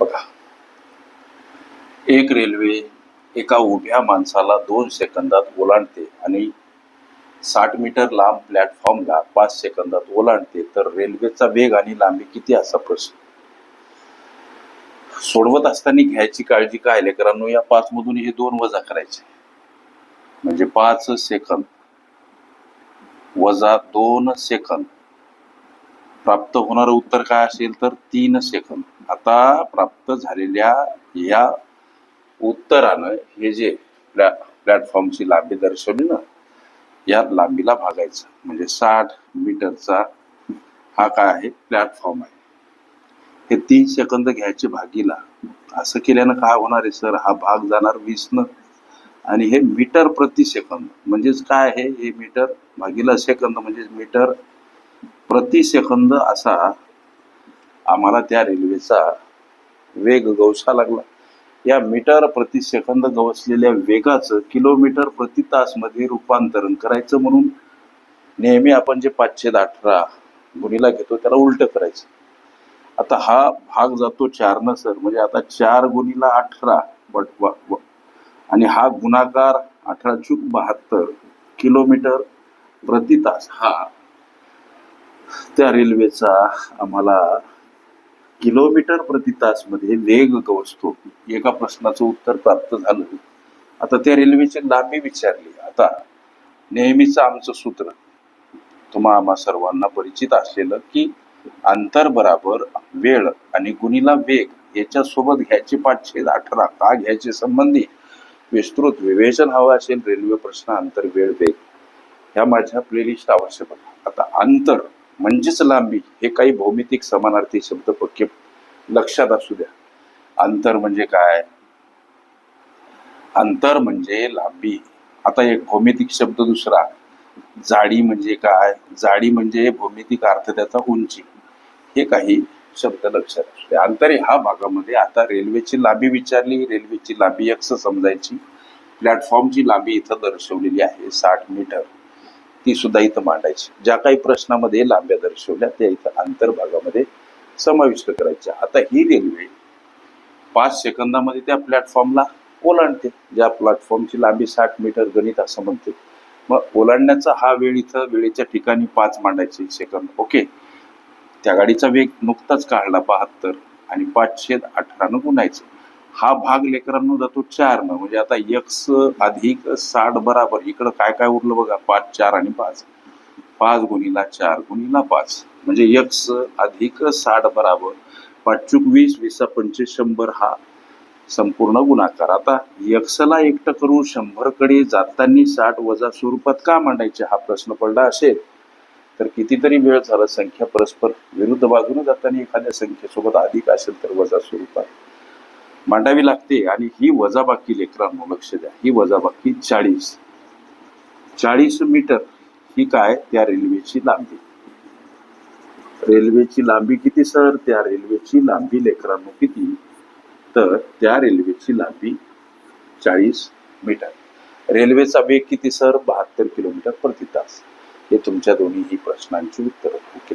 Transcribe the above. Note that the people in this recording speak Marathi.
बघा. एक रेल्वे एका उभ्या माणसाला दोन सेकंदात ओलांडते आणि साठ मीटर लांब प्लॅटफॉर्मला पाच सेकंदात ओलांडते तर रेल्वेचा वेग आणि लांबी किती असा प्रश्न? सोडवत असताना घ्यायची काळजी काय? लेकरांनो या पाच मधून हे दोन वजा करायचे. म्हणजे पाच सेकंद वजा दोन सेकंद. प्राप्त होणारं उत्तर काय असेल तर तीन सेकंद. आता प्राप्त झालेल्या या उत्तरानं हे जे प्लॅ प्लॅटफॉर्मची लांबी दर्शवली ना या लांबीला भागायचं. म्हणजे साठ मीटरचा हा काय आहे? प्लॅटफॉर्म आहे. हे तीन सेकंद घ्यायचे भागीला. असं केल्यानं काय होणार आहे सर? हा भाग जाणार वीसनं. आणि हे मीटर प्रति सेकंद. म्हणजेच काय आहे? हे मीटर भागीला सेकंद. म्हणजेच मीटर प्रति सेकंद असा आम्हाला त्या रेल्वेचा वेग गवसा लागला. या मीटर प्रति सेकंद गवसलेल्या वेगाचं किलोमीटर प्रति तासमध्ये रूपांतरण करायचं म्हणून नेहमी आपण जे पाचशे अठरा गुणीला घेतो त्याला उलट करायचं. आता हा भाग जातो चारनं सर म्हणजे आता चार गुणीला अठरा बट व- आणि हा गुणाकार अठरा चूक बहात्तर किलोमीटर प्रति तास हा त्या रेल्वेचा आम्हाला किलोमीटर प्रति तासमध्ये वेग गवसतो. एका प्रश्नाचं उत्तर प्राप्त झालं आता त्या रेल्वेची लांबी विचारली. आता नेहमीचं आमचं सूत्र. तुम्हा आम्हा सर्वांना परिचित असलेलं की अंतर बराबर वेळ आणि गुणीला वेग याच्या सोबत घ्यायचे पाचशे अठरा का घ्यायचे संबंधी विस्तृत विवेचन हवं असेल रेल्वे प्रश्न अंतर वेळ वेग. ह्या माझ्या प्लेलिस्ट आवश्यक आहे. आता अंतर. म्हणजेच लांबी हे काही भौमितिक समानार्थी शब्द पक्के लक्षात असू द्या. अंतर म्हणजे काय? अंतर म्हणजे लांबी. आता एक भौमितिक शब्द दुसरा. जाडी म्हणजे काय? जाडी म्हणजे भौमितिक अर्थ त्याचा उंची. हे काही शब्द लक्षात असू द्या. अंतर ह्या भागामध्ये आता रेल्वेची लांबी विचारली. रेल्वेची लांबी एक्स समजायची. प्लॅटफॉर्मची लांबी इथं दर्शवलेली आहे. साठ मीटर. ती सुद्धा इथं मांडायची. ज्या काही प्रश्नामध्ये लांब्या दर्शवल्या त्या इथं अंतर्भागामध्ये समाविष्ट करायच्या. आता ही रेल्वे पाच सेकंदामध्ये त्या प्लॅटफॉर्मला ओलांडते. ज्या प्लॅटफॉर्मची लांबी साठ मीटर गणित असं म्हणते. मग ओलांडण्याचा हा वेळ इथं वेळेच्या ठिकाणी पाच मांडायचे सेकंद. ओके. त्या गाडीचा वेग नुकताच काढला बहात्तर आणि पाचशे अठरानं गुणायचं. हा भाग लेकरांना जातो चारनं म्हणजे आता यक्स अधिक साठ बराबर. इकडं काय काय उरलं बघा? पाच चार आणि पाच. पाच गुणीला चार गुणीला पाच. म्हणजे यक्स अधिक साठ बराबर. पाचूक वीस वीसा पंचवीस शंभर हा संपूर्ण गुणाकार. आता यक्षला एकटं करून शंभरकडे जाताना साठ वजा स्वरूपात का मांडायचे? हा प्रश्न पडला असेल. तर कितीतरी वेळ झाला संख्या परस्पर विरुद्ध बाजूने जाताना एखाद्या संख्येसोबत अधिक असेल तर वजा स्वरूपात. मांडावी लागते आणि ही वजाबाकी लेकरांनो लक्ष द्या ही वजाबाकी चाळीस. चाळीस मीटर ही काय? त्या रेल्वेची लांबी. रेल्वेची लांबी किती सर? त्या रेल्वेची लांबी लेकरांनो किती? तर त्या रेल्वेची लांबी चाळीस मीटर. रेल्वेचा वेग किती सर? बहात्तर किलोमीटर प्रति तास. हे तुमच्या दोन्हीही प्रश्नांची उत्तर. ओके.